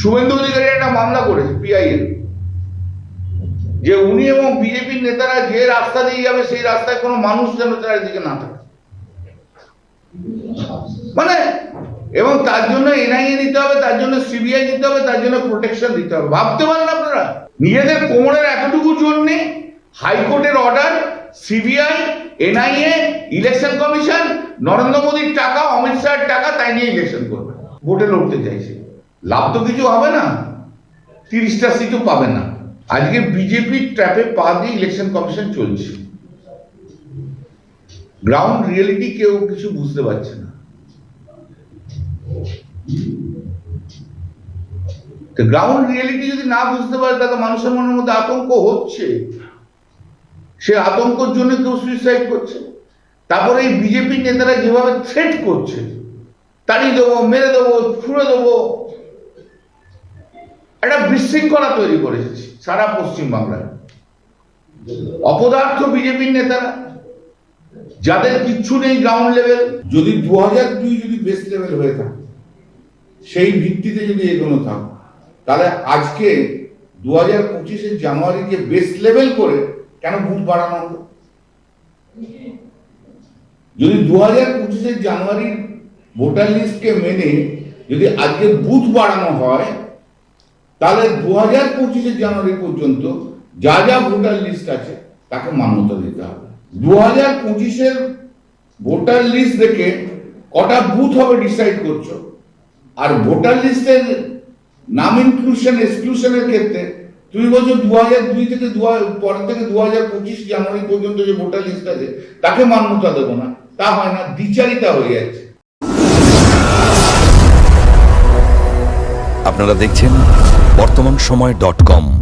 শুভেন্দু অধিকারী একটা মামলা করেছে পিআইএল যে উনি এবং বিজেপির নেতারা যে রাস্তা দিয়ে যাবে, সেই রাস্তায় কোনো মানুষ যেন তার দিকে না থাকে। মানে এবং তার জন্য এনআইএ দিতে হবে, তার জন্য সিবিআই দিতে হবে, তার জন্য প্রোটেকশন দিতে হবে। ভাবতে পারেন আপনারা? নিজেদের কোমরের এতটুকু জোর নেই। হাইকোর্টের order CBI NIA election commission Narendra মোদীর টাকা, অমিত শাহের টাকা, তাই নিয়ে ইলেকশন করবে। ভোটে লড়তে চাইছে। লাভ তো কিছু হবে না। তিরিশটা সিটও পাবে না। আজকে বিজেপির ট্র্যাপে পা দিয়ে ইলেকশন কমিশন চলছে। গ্রাউন্ড রিয়েলিটি কেউ কিছু বুঝতে পারছে না। তো গ্রাউন্ড রিয়েলিটি যদি না বুঝতে পারে, তাহলে মানুষের মনের মধ্যে আতঙ্ক হচ্ছে। সে আতঙ্কর জন্য কেউ সুইসাইড করছে। তারপরে এই বিজেপির নেতারা যেভাবে থ্রেট করছে, তাড়িয়ে দেবো, মেরে দেবো একটা বিশৃঙ্খলা তৈরি করেছে সারা পশ্চিম বাংলায় অপদার্থ বিজেপির নেতারা, যাদের কিচ্ছু নেই গ্রাউন্ড লেভেল যদি দু হাজার দুই যদি বেস লেভেল হয়ে থাকে, সেই ভিত্তিতে যদি এগোনো থাকে, তাহলে আজকে দু হাজার পঁচিশের জানুয়ারিকে বেস লেভেল করে কেন বুথ বাড়ানো হলো? যদি দু হাজার পঁচিশের জানুয়ারির ভোটার লিস্টকে মেনে যদি আজকে বুথ বাড়ানো হয় তাহলে দু হাজার পঁচিশে জানুয়ারি পর্যন্ত যা যা ভোটার লিস্ট আছে, তাকে মান্যতা দিতে হবে। দু হাজার পঁচিশের ভোটার লিস্ট দেখে কটা বুথ হবে ডিসাইড করছ। আর ভোটার লিস্টের নাম ইনক্লুশন এক্সক্লুশনের ক্ষেত্রে তুমি বলছো দু হাজার দুই থেকে দু পর থেকে দু হাজার পঁচিশ জানুয়ারি পর্যন্ত যে ভোটার লিস্ট আছে, তাকে মান্যতা দেবো না। তা হয় না, দ্বিচারিতা হয়ে যাচ্ছে। আপনারা দেখছেন বর্তমান সময় ডট কম।